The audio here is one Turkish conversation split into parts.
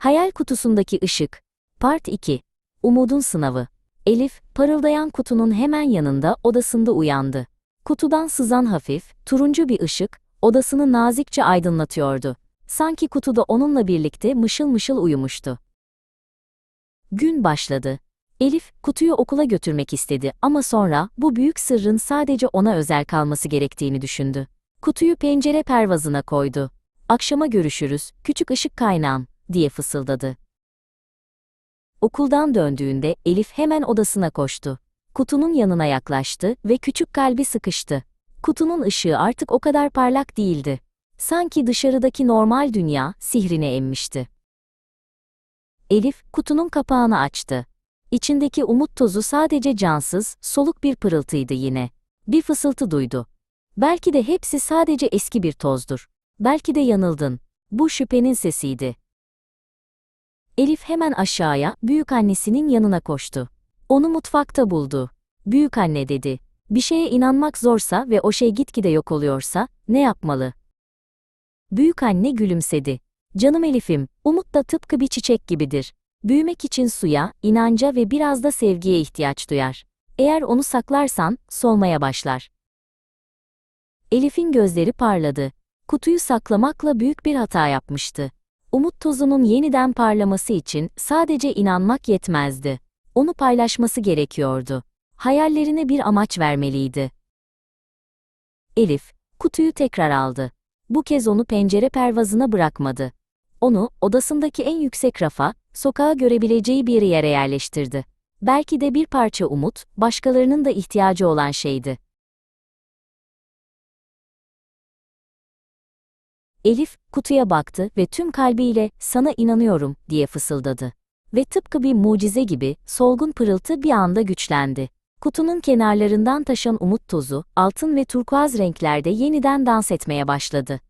Hayal kutusundaki ışık. Part 2. Umudun sınavı. Elif, parıldayan kutunun hemen yanında odasında uyandı. Kutudan sızan hafif, turuncu bir ışık, odasını nazikçe aydınlatıyordu. Sanki kutuda onunla birlikte mışıl mışıl uyumuştu. Gün başladı. Elif, kutuyu okula götürmek istedi ama sonra bu büyük sırrın sadece ona özel kalması gerektiğini düşündü. Kutuyu pencere pervazına koydu. Akşama görüşürüz, küçük ışık kaynağım, diye fısıldadı. Okuldan döndüğünde Elif hemen odasına koştu. Kutunun yanına yaklaştı ve küçük kalbi sıkıştı. Kutunun ışığı artık o kadar parlak değildi. Sanki dışarıdaki normal dünya sihrine emmişti. Elif kutunun kapağını açtı. İçindeki umut tozu sadece cansız, soluk bir pırıltıydı yine. Bir fısıltı duydu. Belki de hepsi sadece eski bir tozdur. Belki de yanıldın. Bu şüphenin sesiydi. Elif hemen aşağıya, büyük annesinin yanına koştu. Onu mutfakta buldu. Büyük anne dedi. Bir şeye inanmak zorsa ve o şey gitgide yok oluyorsa, ne yapmalı? Büyük anne gülümsedi. Canım Elif'im, umut da tıpkı bir çiçek gibidir. Büyümek için suya, inanca ve biraz da sevgiye ihtiyaç duyar. Eğer onu saklarsan, solmaya başlar. Elif'in gözleri parladı. Kutuyu saklamakla büyük bir hata yapmıştı. Umut tozunun yeniden parlaması için sadece inanmak yetmezdi. Onu paylaşması gerekiyordu. Hayallerine bir amaç vermeliydi. Elif, kutuyu tekrar aldı. Bu kez onu pencere pervazına bırakmadı. Onu, odasındaki en yüksek rafa, sokağa görebileceği bir yere yerleştirdi. Belki de bir parça umut, başkalarının da ihtiyacı olan şeydi. Elif, kutuya baktı ve tüm kalbiyle, sana inanıyorum, diye fısıldadı. Ve tıpkı bir mucize gibi, solgun pırıltı bir anda güçlendi. Kutunun kenarlarından taşan umut tozu, altın ve turkuaz renklerde yeniden dans etmeye başladı.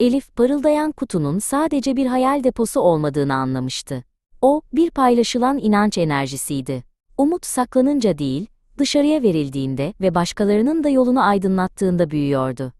Elif, parıldayan kutunun sadece bir hayal deposu olmadığını anlamıştı. O, bir paylaşılan inanç enerjisiydi. Umut saklanınca değil, dışarıya verildiğinde ve başkalarının da yolunu aydınlattığında büyüyordu.